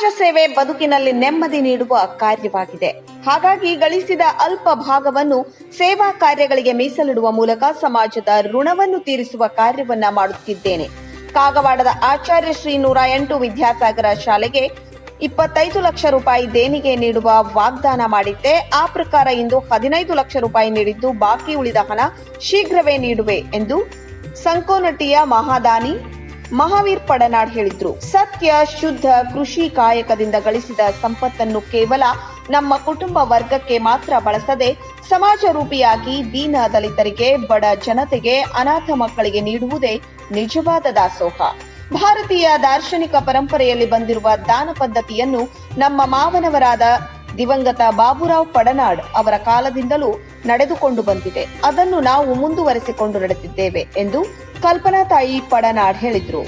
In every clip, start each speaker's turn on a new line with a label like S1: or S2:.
S1: ಸೇವೆ ಬದುಕಿನಲ್ಲಿ ನೆಮ್ಮದಿ ನೀಡುವ ಕಾರ್ಯವಾಗಿದೆ. ಹಾಗಾಗಿ ಗಳಿಸಿದ ಅಲ್ಪ ಭಾಗವನ್ನು ಸೇವಾ ಕಾರ್ಯಗಳಿಗೆ ಮೀಸಲಿಡುವ ಮೂಲಕ ಸಮಾಜದ ಋಣವನ್ನು ತೀರಿಸುವ ಕಾರ್ಯವನ್ನ ಮಾಡುತ್ತಿದ್ದೇನೆ. ಕಾಗವಾಡದ ಆಚಾರ್ಯ ಶ್ರೀ ನೂರ ಎಂಟು ವಿದ್ಯಾಸಾಗರ ಶಾಲೆಗೆ ಇಪ್ಪತ್ತೈದು ಲಕ್ಷ ರೂಪಾಯಿ ದೇಣಿಗೆ ನೀಡುವ ವಾಗ್ದಾನ ಮಾಡಿದ್ದೆ. ಆ ಪ್ರಕಾರ ಇಂದು ಹದಿನೈದು ಲಕ್ಷ ರೂಪಾಯಿ ನೀಡಿದ್ದು, ಬಾಕಿ ಉಳಿದ ಹಣ ಶೀಘ್ರವೇ ನೀಡುವೆ ಎಂದು ಸಂಕೋನಟಿಯ ಮಹಾದಾನಿ ಮಹಾವೀರ್ ಪಡನಾಡ್ ಹೇಳಿದ್ರು, ಸತ್ಯ ಶುದ್ಧ ಕೃಷಿ ಕಾಯಕದಿಂದ ಗಳಿಸಿದ ಸಂಪತ್ತನ್ನು ಕೇವಲ ನಮ್ಮ ಕುಟುಂಬ ವರ್ಗಕ್ಕೆ ಮಾತ್ರ ಬಳಸದೆ ಸಮಾಜ ರೂಪಿಯಾಗಿ ದೀನ ದಲಿತರಿಗೆ, ಬಡ ಜನತೆಗೆ, ಅನಾಥ ಮಕ್ಕಳಿಗೆ ನೀಡುವುದೇ ನಿಜವಾದ ದಾಸೋಹ. ಭಾರತೀಯ ದಾರ್ಶನಿಕ ಪರಂಪರೆಯಲ್ಲಿ ಬಂದಿರುವ ದಾನ ಪದ್ಧತಿಯನ್ನು ನಮ್ಮ ಮಾವನವರಾದ ದಿವಂಗತ ಬಾಬುರಾವ್ ಪಡನಾಡ್ ಅವರ ಕಾಲದಿಂದಲೂ ನಡೆದುಕೊಂಡು ಬಂದಿದೆ. ಅದನ್ನು ನಾವು ಮುಂದುವರೆಸಿಕೊಂಡು ನಡೆದಿದ್ದೇವೆ ಎಂದು ಕಲ್ಪನಾ ತಾಯಿ ಪಡನಾಡ್ ಹೇಳಿದ್ರು.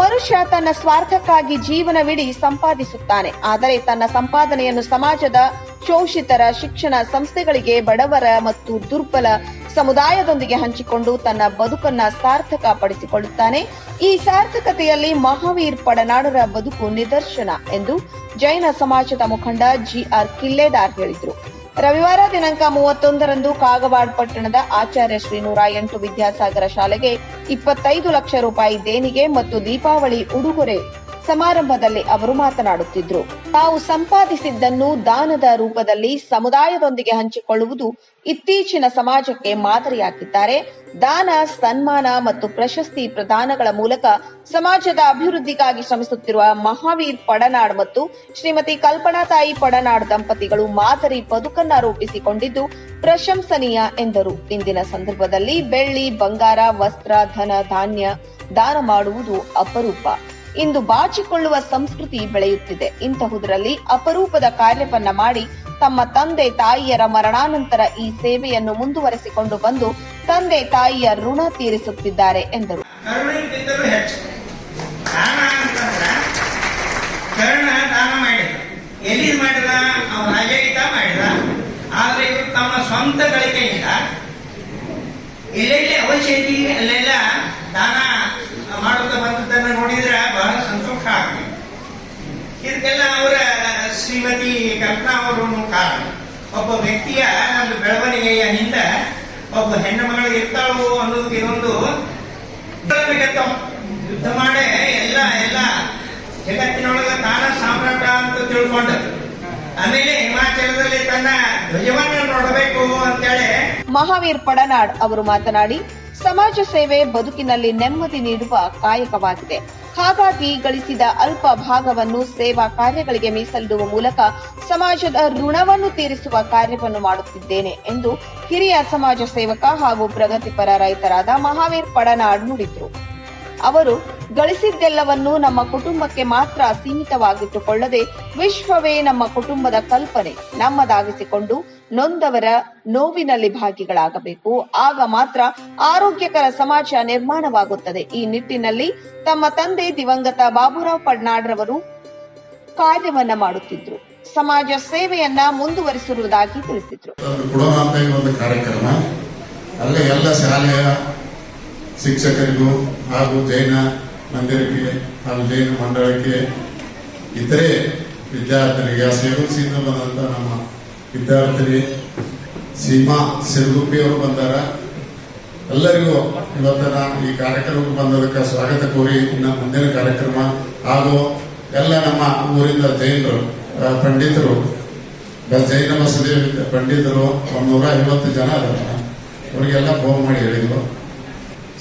S1: ಮನುಷ್ಯ ತನ್ನ ಸ್ವಾರ್ಥಕ್ಕಾಗಿ ಜೀವನವಿಡೀ ಸಂಪಾದಿಸುತ್ತಾನೆ. ಆದರೆ ತನ್ನ ಸಂಪಾದನೆಯನ್ನು ಸಮಾಜದ ಶೋಷಿತರ ಶಿಕ್ಷಣ ಸಂಸ್ಥೆಗಳಿಗೆ ಬಡವರ ಮತ್ತು ದುರ್ಬಲ ಸಮುದಾಯದೊಂದಿಗೆ ಹಂಚಿಕೊಂಡು ತನ್ನ ಬದುಕನ್ನ ಸಾರ್ಥಕ ಪಡಿಸಿಕೊಳ್ಳುತ್ತಾನೆ ಈ ಸಾರ್ಥಕತೆಯಲ್ಲಿ ಮಹಾವೀರ್ ಪಡನಾಡರ ಬದುಕು ನಿದರ್ಶನ ಎಂದು ಜೈನ ಸಮಾಜದ ಮುಖಂಡ ಜಿಆರ್ ಕಿಲ್ಲೇದಾರ್ ಹೇಳಿದರು. ರವಿವಾರ ದಿನಾಂಕ ಮೂವತ್ತೊಂದರಂದು ಕಾಗವಾಡ ಪಟ್ಟಣದ ಆಚಾರ್ಯ ಶ್ರೀ ನೂರ ಎಂಟು ವಿದ್ಯಾಸಾಗರ ಶಾಲೆಗೆ ಇಪ್ಪತ್ತೈದು ಲಕ್ಷ ರೂಪಾಯಿ ದೇಣಿಗೆ ಮತ್ತು ದೀಪಾವಳಿ ಉಡುಗೊರೆ ಸಮಾರಂಭದಲ್ಲಿ ಅವರು ಮಾತನಾಡುತ್ತಿದ್ದರು ತಾವು ಸಂಪಾದಿಸಿದ್ದನ್ನು ದಾನದ ರೂಪದಲ್ಲಿ ಸಮುದಾಯದೊಂದಿಗೆ ಹಂಚಿಕೊಳ್ಳುವುದು ಇತ್ತೀಚಿನ ಸಮಾಜಕ್ಕೆ ಮಾದರಿಯಾಗಿದ್ದಾರೆ. ದಾನ, ಸನ್ಮಾನ ಮತ್ತು ಪ್ರಶಸ್ತಿ ಪ್ರದಾನಗಳ ಮೂಲಕ ಸಮಾಜದ ಅಭಿವೃದ್ಧಿಗಾಗಿ ಶ್ರಮಿಸುತ್ತಿರುವ ಮಹಾವೀರ್ ಪಡನಾಡ್ ಮತ್ತು ಶ್ರೀಮತಿ ಕಲ್ಪನಾ ತಾಯಿ ಪಡನಾಡ್ ದಂಪತಿಗಳು ಮಾದರಿ ಬದುಕನ್ನ ರೂಪಿಸಿಕೊಂಡಿದ್ದು ಪ್ರಶಂಸನೀಯ ಎಂದರು. ಇಂದಿನ ಸಂದರ್ಭದಲ್ಲಿ ಬೆಳ್ಳಿ, ಬಂಗಾರ, ವಸ್ತ್ರ, ಧನ, ಧಾನ್ಯ ದಾನ ಮಾಡುವುದು ಅಪರೂಪ. ಇಂದು ಬಾಚಿಕೊಳ್ಳುವ ಸಂಸ್ಕೃತಿ ಬೆಳೆಯುತ್ತಿದೆ. ಇಂತಹುದರಲ್ಲಿ ಅಪರೂಪದ ಕಾರ್ಯವನ್ನ ಮಾಡಿ ತಮ್ಮ ತಂದೆ ತಾಯಿಯರ ಮರಣಾನಂತರ ಈ ಸೇವೆಯನ್ನು ಮುಂದುವರೆಸಿಕೊಂಡು ಬಂದು ತಂದೆ ತಾಯಿಯ ಋಣ ತೀರಿಸುತ್ತಿದ್ದಾರೆ ಎಂದರು.
S2: ಸ್ವಂತ ಗಳಿಕೆಯಿಂದ ಎಲ್ಲೆಲ್ಲಿ ಅವಶ್ಯಕತೆ ಅಲ್ಲೆಲ್ಲ ದಾನ ಶ್ರೀಮತಿ ಕಲ್ಪನಾ ಅವರು ಕಾರಣ ಒಬ್ಬ ವ್ಯಕ್ತಿಯ ಒಂದು ಬೆಳವಣಿಗೆಯ ನಿಂದ ಒಬ್ಬ ಹೆಣ್ಣು ಮಗಳು ಇರ್ತಾಳು ಅನ್ನೋದಕ್ಕೆ ಒಂದು. ಯುದ್ಧ ಮಾಡೇ ಎಲ್ಲ ಎಲ್ಲ ಜಗತ್ತಿನೊಳಗ ತಾನ ಸಾಮ್ರಾಟ ಅಂತ ತಿಳ್ಕೊಂಡ ಆಮೇಲೆ ಹಿಮಾಚಲದಲ್ಲಿ ತನ್ನ ಧ್ವಜವನ್ನ ನೋಡಬೇಕು ಅಂತೇಳಿ
S1: ಮಹಾವೀರ್ ಪಡನಾಡ್ ಅವರು ಮಾತನಾಡಿ ಸಮಾಜ ಸೇವೆ ಬದುಕಿನಲ್ಲಿ ನೆಮ್ಮದಿ ನೀಡುವ ಕಾಯಕವಾಗಿದೆ. ಹಾಗಾಗಿ ಗಳಿಸಿದ ಅಲ್ಪ ಭಾಗವನ್ನು ಸೇವಾ ಕಾರ್ಯಗಳಿಗೆ ಮೀಸಲಿಡುವ ಮೂಲಕ ಸಮಾಜದ ಋಣವನ್ನು ತೀರಿಸುವ ಕಾರ್ಯವನ್ನು ಮಾಡುತ್ತಿದ್ದೇನೆ ಎಂದು ಹಿರಿಯ ಸಮಾಜ ಸೇವಕ ಹಾಗೂ ಪ್ರಗತಿಪರ ರೈತರಾದ ಮಹಾವೀರ್ ಪಡನಾಡ್ ನುಡಿದ್ರು. ಅವರು ಗಳಿಸಿದ್ದೆಲ್ಲವನ್ನು ನಮ್ಮ ಕುಟುಂಬಕ್ಕೆ ಮಾತ್ರ ಸೀಮಿತವಾಗಿಟ್ಟುಕೊಳ್ಳದೆ ವಿಶ್ವವೇ ನಮ್ಮ ಕುಟುಂಬದ ಕಲ್ಪನೆ ನಮ್ಮದಾಗಿಸಿಕೊಂಡು ನೊಂದವರ ನೋವಿನಲ್ಲಿ ಭಾಗಿಗಳಾಗಬೇಕು. ಆಗ ಮಾತ್ರ ಆರೋಗ್ಯಕರ ಸಮಾಜ ನಿರ್ಮಾಣವಾಗುತ್ತದೆ. ಈ ನಿಟ್ಟಿನಲ್ಲಿ ತಮ್ಮ ತಂದೆ ದಿವಂಗತ ಬಾಬುರಾವ್ ಪಡ್ನಾಡ್ರವರು ಕಾರ್ಯವನ್ನ ಮಾಡುತ್ತಿದ್ರು. ಸಮಾಜ ಸೇವೆಯನ್ನ ಮುಂದುವರಿಸಿರುವುದಾಗಿ ತಿಳಿಸಿದ್ರು.
S3: ಕಾರ್ಯಕ್ರಮ. ಎಲ್ಲ ಶಾಲೆಯ ಶಿಕ್ಷಕರಿಗೂ ಹಾಗೂ ಜೈನ ಮಂದಿರಕ್ಕೆ ಹಾಗೂ ಜೈನ ಮಂಡಳಕ್ಕೆ ಇತರೆ ವಿದ್ಯಾರ್ಥಿಗಳಿಗೆ, ಆ ಸೇವಕಸಿಂದ ಬಂದಂತ ನಮ್ಮ ವಿದ್ಯಾರ್ಥಿನಿ ಸೀಮಾ ಸಿರುಗುಪ್ಪಿ ಅವರು ಬಂದಾರ. ಎಲ್ಲರಿಗೂ ಇವತ್ತಿನ ಈ ಕಾರ್ಯಕ್ರಮಕ್ಕೆ ಬಂದದಕ್ಕೆ ಸ್ವಾಗತ ಕೋರಿ ಇನ್ನು ಮುಂದಿನ ಕಾರ್ಯಕ್ರಮ ಹಾಗೂ ಎಲ್ಲ ನಮ್ಮ ಊರಿಂದ ಜೈನರು ಪಂಡಿತರು ಜೈನ ಮಸೂದೆ ಪಂಡಿತರು, ಒಂದು ನೂರ ಐವತ್ತು ಜನ ಅವರಿಗೆಲ್ಲ ಫೋನ್ ಮಾಡಿ ಹೇಳಿದ್ರು.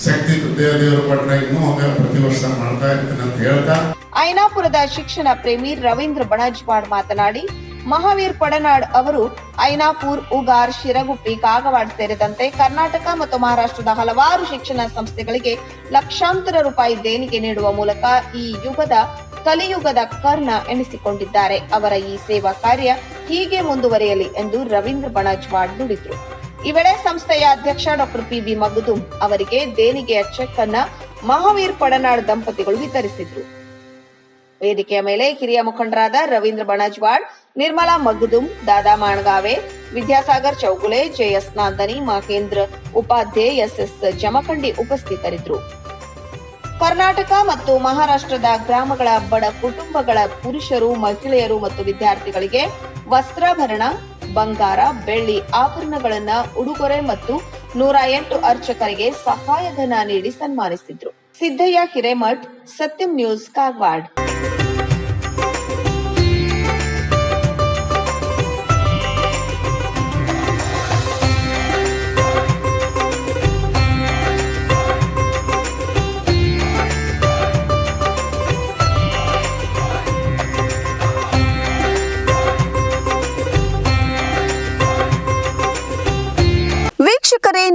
S3: ಶಕ್ತಿ ದೇವರ ಇನ್ನೂ ಹಂಗ ಪ್ರತಿ ವರ್ಷ ಮಾಡ್ತಾ ಇರ್ತೀನಿ ಅಂತ ಹೇಳ್ತಾ.
S1: ಐನಾಪುರದ ಶಿಕ್ಷಣ ಪ್ರೇಮಿ ರವೀಂದ್ರ ಬಣಜ್ವಾಡ್ ಮಾತನಾಡಿ, ಮಹಾವೀರ್ ಪಡನಾಡ್ ಅವರು ಐನಾಪುರ್, ಉಗಾರ್, ಶಿರಗುಪ್ಪಿ, ಕಾಗವಾಡ್ ಸೇರಿದಂತೆ ಕರ್ನಾಟಕ ಮತ್ತು ಮಹಾರಾಷ್ಟ್ರದ ಹಲವಾರು ಶಿಕ್ಷಣ ಸಂಸ್ಥೆಗಳಿಗೆ ಲಕ್ಷಾಂತರ ರೂಪಾಯಿ ದೇಣಿಗೆ ನೀಡುವ ಮೂಲಕ ಈ ಯುಗದ ಕಲಿಯುಗದ ಕರ್ಣ ಎನಿಸಿಕೊಂಡಿದ್ದಾರೆ. ಅವರ ಈ ಸೇವಾ ಕಾರ್ಯ ಹೀಗೆ ಮುಂದುವರೆಯಲಿ ಎಂದು ರವೀಂದ್ರ ಬಣಜ್ವಾಡ್ ನುಡಿದ್ರು. ಈ ವೇಳೆ ಸಂಸ್ಥೆಯ ಅಧ್ಯಕ್ಷ ಡಾಕ್ಟರ್ ಪಿ ಬಿ ಮಗದುಂ ಅವರಿಗೆ ದೇಣಿಗೆಯ ಚೆಕ್ ಅನ್ನ ಮಹಾವೀರ್ ಪಡನಾಡ್ ದಂಪತಿಗಳು ವಿತರಿಸಿದ್ರು. ವೇದಿಕೆಯ ಮೇಲೆ ಹಿರಿಯ ಮುಖಂಡರಾದ Ravindra Banajwad Nirmala Magadum, Dada Managave, Vidyasagar Chougule, J S Nandani, Mahendra Upadhyaya, S S Jamakhandi ಉಪಸ್ಥಿತರಿದ್ದರು. ಕರ್ನಾಟಕ ಮತ್ತು ಮಹಾರಾಷ್ಟ್ರದ ಗ್ರಾಮಗಳ ಬಡ ಕುಟುಂಬಗಳ ಪುರುಷರು, ಮಹಿಳೆಯರು ಮತ್ತು ವಿದ್ಯಾರ್ಥಿಗಳಿಗೆ ವಸ್ತ್ರಾಭರಣ ಬಂಗಾರ, ಬೆಳ್ಳಿ ಆಭರಣಗಳನ್ನ ಉಡುಗೊರೆ ಮತ್ತು ನೂರ ಎಂಟು ಅರ್ಚಕರಿಗೆ ಸಹಾಯಧನ ನೀಡಿ ಸನ್ಮಾನಿಸಿದ್ರು. ಸಿದ್ದಯ್ಯ ಹಿರೇಮಠ್, ಸತ್ಯಂ ನ್ಯೂಸ್ ಕಾಗವಾಡ್